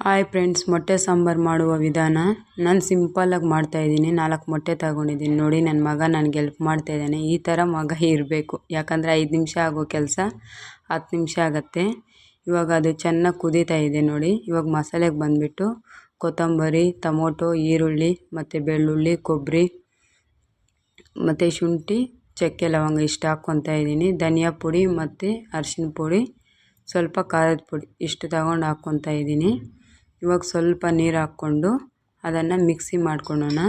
Hi friends, ಮೊಟ್ಟೆ ಸಾಂಬಾರು ಮಾಡುವ ವಿಧಾನ. ನಾನು ಸಿಂಪಲ್ಲಾಗಿ ಮಾಡ್ತಾಯಿದ್ದೀನಿ ನಾಲ್ಕು ಮೊಟ್ಟೆ ತಗೊಂಡಿದ್ದೀನಿ. ನೋಡಿ ನನ್ನ ಮಗ ನನಗೆ ಹೆಲ್ಪ್ ಮಾಡ್ತಾಯಿದ್ದಾನೆ ಈ ಥರ ಮಗ ಇರಬೇಕು. ಯಾಕಂದರೆ ಐದು ನಿಮಿಷ ಆಗೋ ಕೆಲಸ, ಹತ್ತು ನಿಮಿಷ ಆಗುತ್ತೆ. ಇವಾಗ ಅದು ಚೆನ್ನಾಗಿ ಕುದೀತಾ ಇದೆ ನೋಡಿ. ಇವಾಗ ಮಸಾಲೆಗೆ ಬಂದುಬಿಟ್ಟು ಕೊತ್ತಂಬರಿ, ಟೊಮೊಟೊ, ಈರುಳ್ಳಿ, ಮತ್ತು ಬೆಳ್ಳುಳ್ಳಿ ಕೊಬ್ಬರಿ ಮತ್ತು ಶುಂಠಿ, ಚಕ್ಕೆ ಲವಂಗ ಇಷ್ಟು ಹಾಕ್ಕೊತಾ ಇದ್ದೀನಿ. ಧನಿಯಾ ಪುಡಿ ಮತ್ತು ಅರಿಶಿನ ಪುಡಿ, ಸ್ವಲ್ಪ ಖಾರದ ಪುಡಿ ಇಷ್ಟು ತಗೊಂಡು ಹಾಕ್ಕೊತಾ ಇದ್ದೀನಿ. ಇವಾಗ ಸ್ವಲ್ಪ ನೀರು ಹಾಕ್ಕೊಂಡು ಅದನ್ನು ಮಿಕ್ಸಿ ಮಾಡ್ಕೊಳ್ಳೋಣ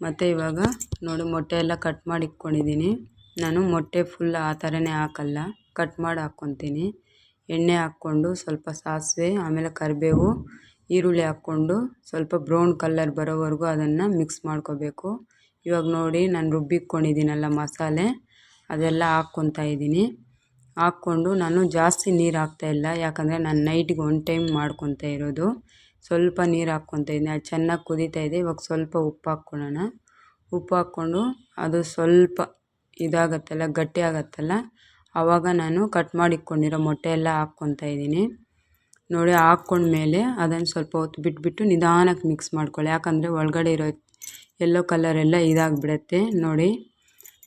ಮತ್ತು ಇವಾಗ ನೋಡಿ ಮೊಟ್ಟೆ ಎಲ್ಲ ಕಟ್ ಮಾಡಿ ಇಟ್ಕೊಂಡಿದ್ದೀನಿ. ನಾನು ಮೊಟ್ಟೆ ಫುಲ್ ಆ ಥರನೇ ಹಾಕಲ್ಲ ಕಟ್ ಮಾಡಿ ಹಾಕ್ಕೊತೀನಿ ಎಣ್ಣೆ ಹಾಕ್ಕೊಂಡು ಸ್ವಲ್ಪ ಸಾಸಿವೆ, ಆಮೇಲೆ ಕರಿಬೇವು, ಈರುಳ್ಳಿ ಹಾಕ್ಕೊಂಡು ಸ್ವಲ್ಪ ಬ್ರೌನ್ ಕಲ್ಲರ್ ಬರೋವರೆಗೂ ಅದನ್ನು ಮಿಕ್ಸ್ ಮಾಡ್ಕೋಬೇಕು. ಇವಾಗ ನೋಡಿ ನಾನು ರುಬ್ಬಿಕ್ಕೊಂಡಿದ್ದೀನಲ್ಲ ಮಸಾಲೆ, ಅದೆಲ್ಲ ಹಾಕ್ಕೊತಾ ಇದ್ದೀನಿ. ಹಾಕ್ಕೊಂಡು ನಾನು ಜಾಸ್ತಿ ನೀರು ಹಾಕ್ತಾಯಿಲ್ಲ ಯಾಕಂದರೆ ನಾನು ನೈಟ್ಗೆ ಒನ್ ಟೈಮ್ ಮಾಡ್ಕೊತಾ ಇರೋದು. ಸ್ವಲ್ಪ ನೀರು ಹಾಕ್ಕೊತಾ ಇದ್ದೀನಿ ಅದು ಚೆನ್ನಾಗಿ ಕುದೀತಾ ಇದೆ. ಇವಾಗ ಸ್ವಲ್ಪ ಉಪ್ಪು ಹಾಕ್ಕೊಳ್ಳೋಣ. ಉಪ್ಪು ಹಾಕ್ಕೊಂಡು ಅದು ಸ್ವಲ್ಪ ಇದಾಗತ್ತಲ್ಲ, ಗಟ್ಟಿ ಆಗತ್ತಲ್ಲ ಆವಾಗ ನಾನು ಕಟ್ ಮಾಡಿ ಇಟ್ಕೊಂಡಿರೋ ಮೊಟ್ಟೆ ಎಲ್ಲ ಹಾಕ್ಕೊತಾ ಇದ್ದೀನಿ. ನೋಡಿ, ಹಾಕ್ಕೊಂಡ್ಮೇಲೆ ಅದನ್ನು ಸ್ವಲ್ಪ ಹೊತ್ತು ಬಿಟ್ಬಿಟ್ಟು ನಿಧಾನಕ್ಕೆ ಮಿಕ್ಸ್ ಮಾಡ್ಕೊಳ್ಳಿ. ಯಾಕಂದರೆ ಒಳಗಡೆ ಇರೋ ಎಲ್ಲೋ ಕಲರ್ ಎಲ್ಲ ಇದಾಗಿಬಿಡತ್ತೆ. ನೋಡಿ,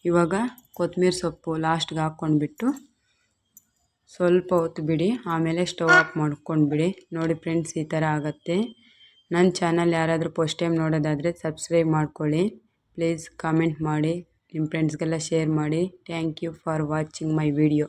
ಇವಾಗ ಕೊತ್ತಂಬರಿ ಸೊಪ್ಪು ಲಾಸ್ಟ್ಗೆ ಹಾಕ್ಕೊಂಡ್ಬಿಟ್ಟು ಸ್ವಲ್ಪ ಹೊತ್ತು ಬಿಡಿ, ಆಮೇಲೆ ಸ್ಟವ್ ಆಫ್ ಮಾಡ್ಕೊಂಡ್ಬಿಡಿ ನೋಡಿ ಫ್ರೆಂಡ್ಸ್, ಈ ಥರ ಆಗುತ್ತೆ. ನನ್ನ ಚಾನಲ್ ಯಾರಾದರೂ ಫಸ್ಟ್ ಟೈಮ್ ನೋಡೋದಾದರೆ ಸಬ್ಸ್ಕ್ರೈಬ್ ಮಾಡ್ಕೊಳ್ಳಿ. ಪ್ಲೀಸ್ ಕಾಮೆಂಟ್ ಮಾಡಿ, ನಿಮ್ಮ ಫ್ರೆಂಡ್ಸ್ಗೆಲ್ಲ ಶೇರ್ ಮಾಡಿ. Thank you for watching my video.